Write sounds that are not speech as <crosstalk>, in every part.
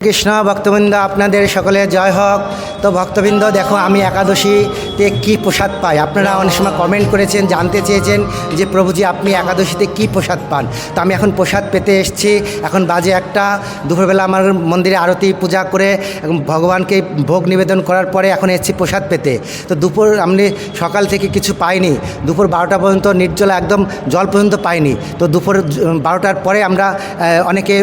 কৃষ্ণ ভক্তবৃন্দ আপনাদের সকলে জয় হোক। তো ভক্তবৃন্দ দেখো আমি একাদশীতে কি প্রসাদ পায়? আপনারা অনেক সময় কমেন্ট করেছেন, জানতে চেয়েছেন যে, প্রভুজি, আপনি একাদশীতে কি প্রসাদ পান? তো আমি এখন প্রসাদ পেতে এসেছি। এখন বাজে একটা, দুপুরবেলা আমার মন্দিরে আরতি, পূজা করে ভগবানকে ভোগ নিবেদন করার পরে এখন এসেছি প্রসাদ পেতে। তো দুপুর আমি সকাল থেকে কিছু পাইনি। দুপুর বারোটা পর্যন্ত নির্জলা একদম জল পর্যন্ত পাইনি। তো দুপুর বারোটার পরে আমরা অনেকে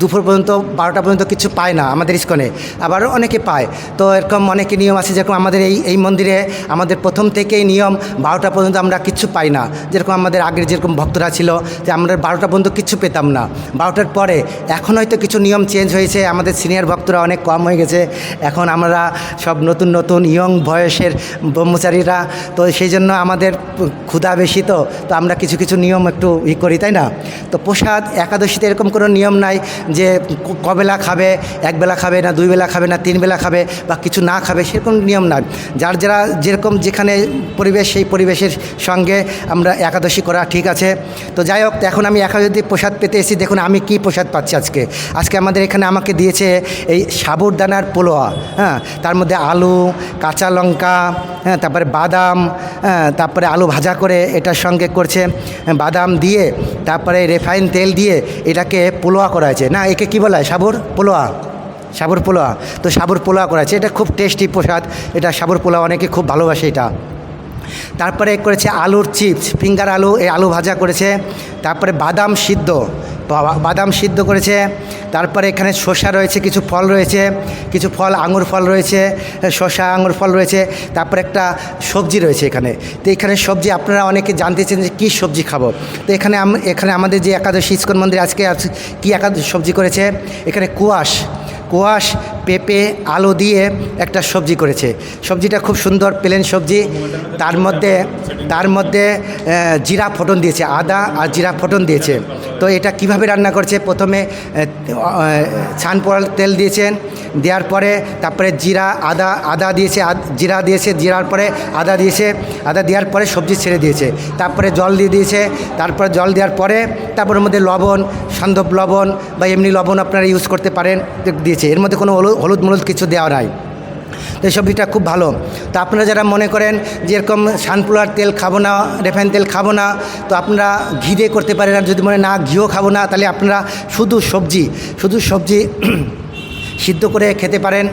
দুপুর পর্যন্ত, বারোটা পর্যন্ত কিছু পায় না আমাদের ইস্কনে। আবার অনেকে পায়। তো এরকম অনেকে নিয়ম আছে, যেরকম আমাদের এই এই মন্দিরে আমাদের প্রথম থেকেই নিয়ম বারোটা পর্যন্ত আমরা কিচ্ছু পাই না। যেরকম আমাদের আগের যেরকম ভক্তরা ছিল যে আমরা বারোটা পর্যন্ত কিচ্ছু পেতাম না। বারোটার পরে এখন হয়তো কিছু নিয়ম চেঞ্জ হয়েছে, আমাদের সিনিয়র ভক্তরা অনেক কম হয়ে গেছে। এখন আমরা সব নতুন নতুন, ইয়ং বয়সের ব্রহ্মচারীরা, তো সেই জন্য আমাদের ক্ষুধা বেশি তো তো আমরা কিছু কিছু নিয়ম একটু ই করি, তাই না? তো প্রসাদ, একাদশীতে এরকম কোনো নিয়ম নাই যে কবেলা খাবে, একবেলা খাবে না দুই বেলা খাবে না তিন বেলা খাবে বা কিছু না খাবে, সেরকম নিয়ম নাই। যার যারা যেরকম যেখানে পরিবেশ সেই পরিবেশের সঙ্গে আমরা একাদশী করা ঠিক আছে। তো যাই হোক এখন আমি একাদশী প্রসাদ পেতে এসেছি দেখুন আমি কি প্রসাদ পাচ্ছি আজকে। আজকে আমাদের এখানে আমাকে দিয়েছে এই সাবুরদানার পোলোয়া হ্যাঁ তার মধ্যে আলু কাঁচা লঙ্কা হ্যাঁ তারপরে বাদাম হ্যাঁ তারপরে আলু ভাজা করে এটার সঙ্গে করছে হ্যাঁ, বাদাম দিয়ে তারপরে রেফাইন তেল দিয়ে এটাকে পোলোয়া করা হয়েছে। না একে কী বলা? হয় সাবুর পোলোয়া? সাবুর পোলোয়া তো সাবর পোলোয়া করা আছে এটা খুব টেস্টি প্রসাদ, এটা সাবর পোলাও অনেকে খুব ভালোবাসে এটা। তারপরে করেছে আলুর চিপস, ফিঙ্গার আলু, এই আলু ভাজা করেছে। তারপরে বাদাম সিদ্ধ বাদাম সিদ্ধ করেছে। তারপরে এখানে শসা রয়েছে, কিছু ফল রয়েছে, কিছু ফল, আঙুর ফল রয়েছে, শসা, আঙুর ফল রয়েছে, তারপরে একটা সবজি রয়েছে এখানে। তো এখানে সবজি আপনারা অনেকে জানতে চান যে কী সবজি খাব? তো এখানে এখানে আমাদের যে একাদশী ইস্কন মন্দির আজকে আজ কী একাদশী সবজি করেছে? এখানে কুয়াশ কোয়াশ, পেঁপে, আলু দিয়ে একটা সবজি করেছে। সবজিটা খুব সুন্দর প্লেন সবজি। তার মধ্যে তার মধ্যে জিরা ফোটন দিয়েছে, আদা আর জিরা ফোটন দিয়েছে। তো এটা কীভাবে রান্না করছে? প্রথমে ছান তেল দিয়েছেন, দেওয়ার পরে তারপরে জিরা, আদা আদা দিয়েছে জিরা দিয়েছে, জিরার পরে আদা দিয়েছে, আদা দেওয়ার পরে সবজি ছেড়ে দিয়েছে। তারপরে জল দিয়ে দিয়েছে, তারপরে জল দেওয়ার পরে তারপর মধ্যে লবণ, সান্দব লবণ বা এমনি লবণ আপনারা ইউজ করতে পারেন, দিয়েছে। এর মধ্যে কোনো হলুদ মলুদ কিছু দেওয়া নাই। তো এই সবজিটা খুব ভালো। তো আপনারা যারা মনে করেন যেরকম সানফ্লাওয়ার তেল খাব না, রেফাইন তেল খাব না, তো আপনারা ঘি দিয়ে করতে পারেন। আর যদি মনে না, ঘিও খাব না, তাহলে আপনারা শুধু সবজি শুধু সবজি <clears throat> সিদ্ধ করে খেতে পারেন।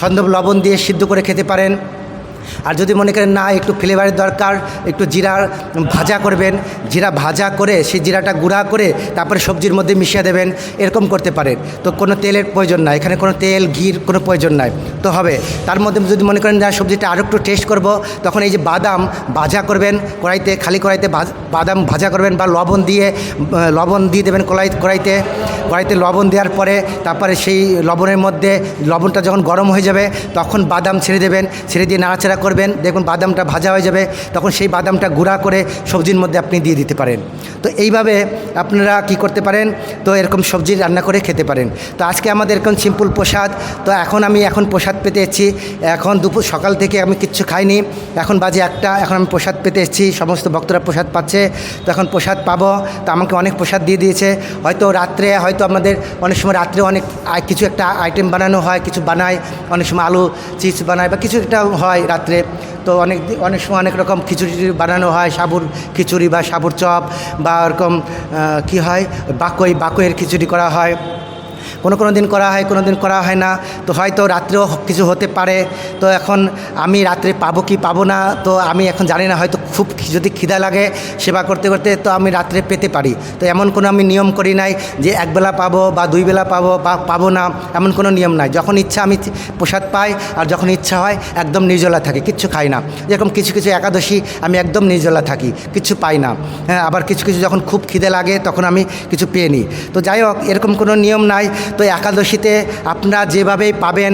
সন্দব লবণ দিয়ে সিদ্ধ করে খেতে পারেন। আর যদি মনে করেন, না, একটু ফ্লেভারের দরকার, একটু জিরা ভাজা করবেন, জিরা ভাজা করে, সেই জিরাটা গুঁড়া করে তারপরে সবজির মধ্যে মিশিয়ে দেবেন, এরকম করতে পারেন। তো কোনো তেলের প্রয়োজন নাই। এখানে কোনো তেল, ঘির কোনো প্রয়োজন নাই। তো হবে। তার মধ্যে যদি মনে করেন যে সবজিটা আরও একটু টেস্ট করব, তখন এই যে বাদাম ভাজা করবেন, কড়াইতে, খালি কড়াইতে বাদাম ভাজা করবেন বা লবণ দিয়ে লবণ দিয়ে দেবেন কড়াই কড়াইতে। কড়াইতে লবণ দেওয়ার পরে তারপরে সেই লবণের মধ্যে লবণটা যখন গরম হয়ে যাবে, তখন বাদাম ছেড়ে দেবেন। ছেড়ে দিয়ে নাড়াচাড়া করবেন। দেখুন, বাদামটা ভাজা হয়ে যাবে। তখন সেই বাদামটা গুঁড়া করে সবজির মধ্যে আপনি দিয়ে দিতে পারেন। তো এইভাবে আপনারা কি করতে পারেন? তো এরকম সবজি রান্না করে খেতে পারেন। তো আজকে আমাদের এরকম সিম্পল প্রসাদ। তো এখন আমি এখন প্রসাদ পেতে এসেছি। এখন দুপুর, সকাল থেকে আমি কিচ্ছু খাইনি। এখন বাজে একটা। এখন আমি প্রসাদ পেতে এসেছি। সমস্ত ভক্তরা প্রসাদ পাচ্ছে। তো এখন প্রসাদ পাবো। তো আমাকে অনেক প্রসাদ দিয়ে দিয়েছে। হয়তো রাত্রে, হয়তো আমাদের অনেক সময় রাত্রে অনেক কিছু একটা আইটেম বানানো হয়, কিছু বানায়। অনেক সময় আলু, চিপস বানায় বা কিছু একটা হয় রাত্রে তো অনেক অনেক সময় অনেক রকম খিচুড়ি বানানো হয়, সাবুর খিচুড়ি বা সাবুর চপ বা ওরকম কি হয়? বাকই, বাকইয়ের খিচুড়ি করা হয়। কোনো কোনো দিন করা হয়, কোনো দিন করা হয় না। তো হয়তো রাত্রেও কিছু হতে পারে। তো এখন আমি রাত্রে পাবো কি পাবো না, তো আমি এখন জানি না, হয়তো খুব যদি খিদা লাগে সেবা করতে করতে তো আমি রাত্রে পেতে পারি। তো এমন কোনো আমি নিয়ম করি নাই যে একবেলা পাবো বা দুই বেলা পাবো বা পাবো না, এমন কোনো নিয়ম নাই। যখন ইচ্ছা আমি প্রসাদ পাই আর যখন ইচ্ছা হয় একদম নির্জলা থাকি, কিচ্ছু খাই না। যেরকম কিছু কিছু একাদশী আমি একদম নির্জলা থাকি কিচ্ছু পাই না। হ্যাঁ আবার কিছু কিছু যখন খুব খিদে লাগে তখন আমি কিছু পেয়ে নিই। তো যাই হোক, এরকম কোনো নিয়ম নাই। তো একাদশীতে আপনারা যেভাবেই পাবেন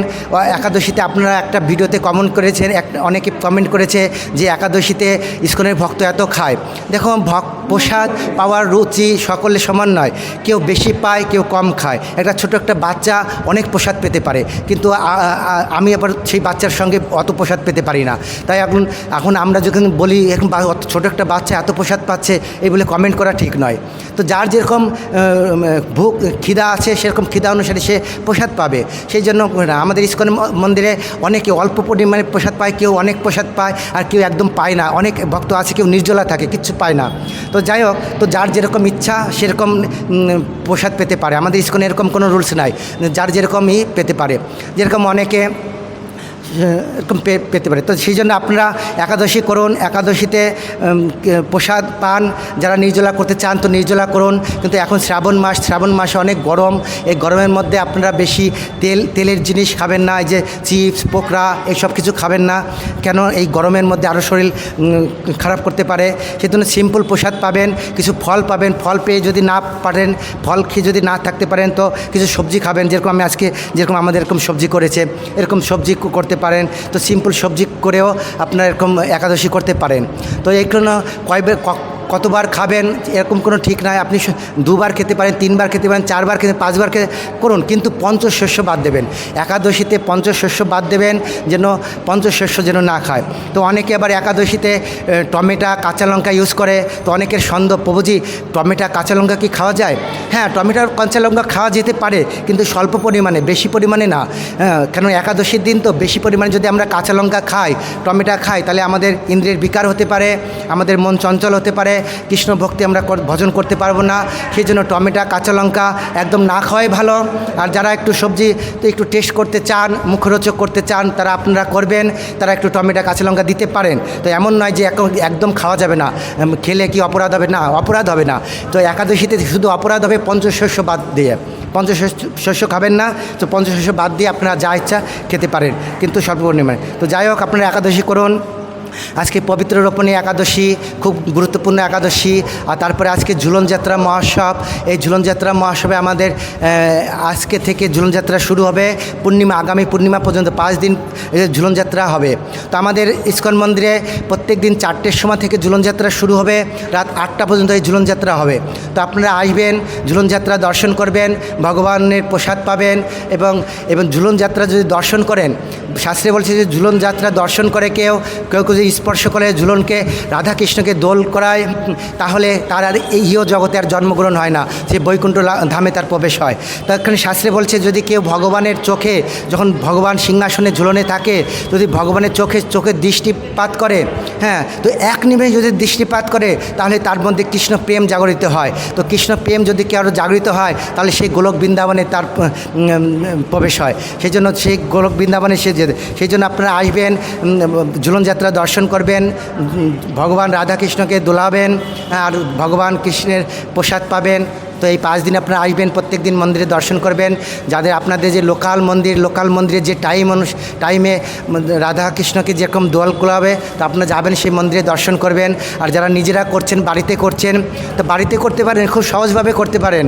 একাদশীতে আপনারা একটা ভিডিওতে কমেন্ট করেছেন অনেকে কমেন্ট করেছে যে একাদশীতে ইস্কনের ভক্ত এত খায়। দেখো, ভক, প্রসাদ পাওয়ার রুচি সকলে সমান নয়। কেউ বেশি পায়, কেউ কম খায়। একটা ছোট একটা বাচ্চা অনেক প্রসাদ পেতে পারে। কিন্তু আমি আবার সেই বাচ্চার সঙ্গে অত প্রসাদ পেতে পারি না। তাই এখন এখন আমরা যখন বলি, এখন ছোট একটা বাচ্চা এত প্রসাদ পাচ্ছে, এই বলে কমেন্ট করা ঠিক নয়। তো যার যেরকম ভোগ খিদা আছে, সেরকম খিদা অনুসারে সে প্রসাদ পাবে। সেই জন্য আমাদের ইস্কন মন্দিরে অনেকে অল্প পরিমাণে প্রসাদ পায়, কেউ অনেক প্রসাদ পায় আর কেউ একদম পায় না। অনেক ভক্ত আছে, কেউ নির্জলা থাকে, কিচ্ছু পায় না। তো যাই হোক, তো যার যেরকম ইচ্ছা সেরকম প্রসাদ পেতে পারে। আমাদের ইস্কনে এরকম কোনো রুলস নাই, যার যেরকমই পেতে পারে। যেরকম অনেকে এরকম পেতে পারে। তো সেই জন্য আপনারা একাদশী করুন, একাদশীতে প্রসাদ পান। যারা নির্জলা করতে চান তো নির্জলা করুন। কিন্তু এখন শ্রাবণ মাস, শ্রাবণ মাসে অনেক গরম। এই গরমের মধ্যে আপনারা বেশি তেল, তেলের জিনিস খাবেন না। এই যে চিপস, পোকরা এইসব কিছু খাবেন না। কেন? এই গরমের মধ্যে আরও শরীর খারাপ করতে পারে। সেই জন্য সিম্পল প্রসাদ পাবেন, কিছু ফল পাবেন। ফল পেয়ে যদি না পারেন, ফল খেয়ে যদি না থাকতে পারেন, তো কিছু সবজি খাবেন। যেরকম আমি আজকে যেরকম আমাদের এরকম সবজি করেছে, এরকম সবজি করতে পারেন তো সিম্পল সবজি করেও আপনার এরকম একাদশী করতে পারেন। তো এই জন্য কয়েক কতবার খাবেন, এরকম কোনো ঠিক নাই। আপনি দুবার খেতে পারেন, তিনবার খেতে পারেন, চারবার খেতে পাঁচবার খেতে করুন, কিন্তু পঞ্চশস্য বাদ দেবেন। একাদশীতে পঞ্চশস্য বাদ দেবেন, যেন পঞ্চশস্য যেন না খায়। তো অনেকে আবার একাদশীতে টমেটো, কাঁচা লঙ্কা ইউজ করে। তো অনেকের সন্দেহ, প্রভুজি, টমেটো, কাঁচা লঙ্কা কি খাওয়া যায়? হ্যাঁ টমেটো, কাঁচা লঙ্কা খাওয়া যেতে পারে, কিন্তু স্বল্প পরিমাণে, বেশি পরিমাণে না। হ্যাঁ কেন একাদশীর দিন তো বেশি পরিমাণে যদি আমরা কাঁচা লঙ্কা খাই, টমেটো খাই, তাহলে আমাদের ইন্দ্রিয়ের বিকার হতে পারে, আমাদের মন চঞ্চল হতে পারে কৃষ্ণ ভক্তি আমরা ভজন করতে পারব না। সেই জন্য টমেটো, কাঁচা লঙ্কা একদম না খাওয়াই ভালো। আর যারা একটু সবজি একটু টেস্ট করতে চান, মুখরোচক করতে চান, তারা আপনারা করবেন, তারা একটু টমেটো, কাঁচা লঙ্কা দিতে পারেন। তো এমন নয় যে এক- একদম খাওয়া যাবে না। খেলে কি অপরাধ হবে? না, অপরাধ হবে না। তো একাদশীতে শুধু অপরাধ হবে পঞ্চশস্য বাদ দিয়ে। পঞ্চশস্য শস্য খাবেন না, তো পঞ্চশস্য বাদ দিয়ে আপনারা যা ইচ্ছা খেতে পারেন। কিন্তু স্বল্প পরিমাণে তো যাই হোক, আপনারা একাদশী করুন। আজকে পবিত্র রোপণী একাদশী, খুব গুরুত্বপূর্ণ একাদশী, আর তারপরে আজকে ঝুলন যাত্রা মহোৎসব এই ঝুলন যাত্রা মহোৎসবে আমাদের আজকে থেকে ঝুলন যাত্রা শুরু হবে, পূর্ণিমা, আগামী পূর্ণিমা পর্যন্ত পাঁচ দিন ঝুলন যাত্রা হবে। তো আমাদের ইস্কন মন্দিরে প্রত্যেক দিন চারটের সময় থেকে ঝুলন যাত্রা শুরু হবে, রাত আটটা পর্যন্ত এই ঝুলন যাত্রা হবে। তো আপনারা আসবেন, ঝুলন যাত্রা দর্শন করবেন, ভগবানের প্রসাদ পাবেন এবং এবং ঝুলন যাত্রা যদি দর্শন করেন, শাস্ত্রে বলছে যে ঝুলন যাত্রা দর্শন করে কেউ কেউ কেউ স্পর্শ করে ঝুলনকে রাধাকৃষ্ণকে দোল করায়, তাহলে তার আর এই ইহ জগতে আর জন্মগ্রহণ হয় না। সে বৈকুণ্ঠ ধামে তার প্রবেশ হয়। তখন শাস্ত্রে বলছে, যদি কেউ ভগবানের চোখে, যখন ভগবান সিংহাসনে ঝুলনে থাকে, যদি ভগবানের চোখে চোখে দৃষ্টিপাত করে হ্যাঁ তো এক নিমেষে যদি দৃষ্টিপাত করে, তাহলে তার মধ্যে কৃষ্ণ প্রেম জাগরিত হয়। তো কৃষ্ণ প্রেম যদি কেউ জাগরিত হয়, তাহলে সেই গোলক বৃন্দাবনে তার প্রবেশ হয়। সেই জন্য সেই গোলক বৃন্দাবনে সে যেতে সেই জন্য আপনারা আসবেন ঝুলন যাত্রা দর্শন করবেন উম, ভগবান রাধাকৃষ্ণকে দোলাবেন আর ভগবান কৃষ্ণের প্রসাদ পাবেন। তো এই পাঁচ দিন আপনারা আসবেন প্রত্যেক দিন মন্দিরে দর্শন করবেন। যাদের আপনাদের যে লোকাল মন্দির লোকাল মন্দিরের যে টাইম অনু টাইমে রাধাকৃষ্ণকে যেরকম দোয়াল কোলাবে তো আপনারা যাবেন সেই মন্দিরে দর্শন করবেন। আর যারা নিজেরা করছেন বাড়িতে করছেন তো বাড়িতে করতে পারেন খুব সহজভাবে করতে পারেন।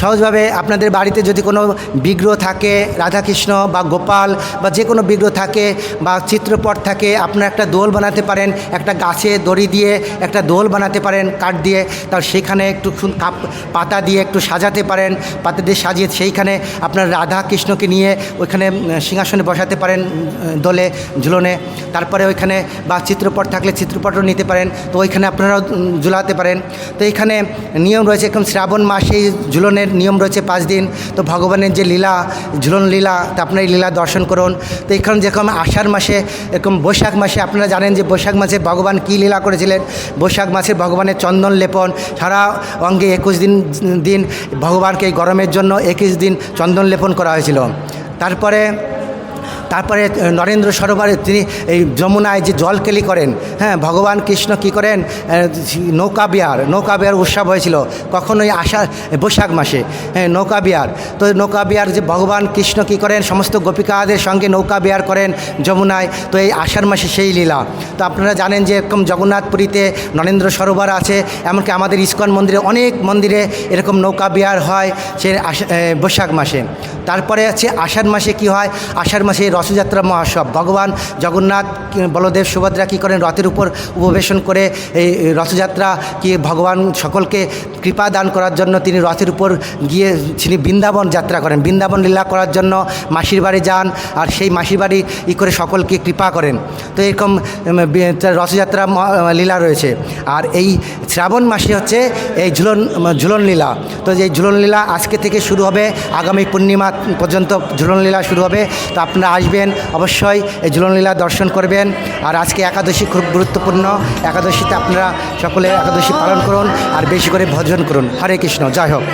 সহজভাবে আপনাদের বাড়িতে যদি কোনো বিগ্রহ থাকে, রাধাকৃষ্ণ বা গোপাল বা যে কোনো বিগ্রহ থাকে বা চিত্রপট থাকে, আপনারা একটা দোল বানাতে পারেন, একটা গাছে দড়ি দিয়ে একটা দোল বানাতে পারেন, কাঠ দিয়ে। তার সেখানে একটু কাপ, পাতা দিয়ে একটু সাজাতে পারেন, পাতা দিয়ে সাজিয়ে সেইখানে আপনার রাধা কৃষ্ণকে নিয়ে ওইখানে সিংহাসনে বসাতে পারেন দোলে, ঝুলনে। তারপরে ওইখানে বা চিত্রপট থাকলে চিত্রপটও নিতে পারেন। তো ওইখানে আপনারাও ঝুলাতে পারেন। তো এখানে নিয়ম রয়েছে, এখন শ্রাবণ মাসে ঝুলনের নিয়ম রয়েছে পাঁচ দিন। তো ভগবানের যে লীলা, ঝুলন লীলা, তা আপনার এই লীলা দর্শন করুন। তো এখন যেরকম আষাঢ় মাসে, এরকম বৈশাখ মাসে আপনারা জানেন যে বৈশাখ মাসে ভগবান কী লীলা করেছিলেন? বৈশাখ মাসে ভগবানের চন্দন লেপন। সারা অঙ্গে একুশ দিন দিন ভগবানকে গরমের জন্য একুশ দিন চন্দন লেপন করা হয়েছিল। তারপরে তারপরে নরেন্দ্র সরোবরে তিনি এই যমুনায় যে জলকেলি করেন হ্যাঁ ভগবান কৃষ্ণ কি করেন নৌকা বিহার নৌকা বিহার উৎসব হয়েছিল কখনোই আষাঢ় বৈশাখ মাসে হ্যাঁ নৌকা বিহার তো নৌকা বিহার যে ভগবান কৃষ্ণ কি করেন, সমস্ত গোপিকাদের সঙ্গে নৌকা বিহার করেন যমুনায়, তো এই আষাঢ় মাসে সেই লীলা। তো আপনারা জানেন যে এরকম জগন্নাথপুরীতে নরেন্দ্র সরোবর আছে, এমনকি আমাদের ইস্কন মন্দিরে অনেক মন্দিরে এরকম নৌকা বিহার হয় সে আষা- বৈশাখ মাসে। তারপরে আছে আষাঢ় মাসে কি হয়, আষাঢ় মাসে রথযাত্রা মহোৎসব ভগবান জগন্নাথ বলদেব সুভদ্রা কী করেন রথের উপর উপবেশন করে এই রথযাত্রা কি ভগবান সকলকে কৃপা দান করার জন্য তিনি রথের উপর গিয়ে তিনি বৃন্দাবন যাত্রা করেন, বৃন্দাবন লীলা করার জন্য মাসির বাড়ি যান আর সেই মাসির বাড়ি ই করে সকলকে কৃপা করেন। তো এরকম রথযাত্রা লীলা রয়েছে। আর এই শ্রাবণ মাসে হচ্ছে এই ঝুলন ঝুলন লীলা। তো এই ঝুলন লীলা আজকে থেকে শুরু হবে, আগামী পূর্ণিমা পর্যন্ত ঝুলন লীলা শুরু হবে, তো আপনারা আসবেন, অবশ্যই এই ঝুলন লীলা দর্শন করবেন। আর আজকে একাদশী খুব গুরুত্বপূর্ণ, একাদশীতে আপনারা সকলে একাদশী পালন করুন, আর বেশি করে ভজন করুন। হরে কৃষ্ণ যাই হোক।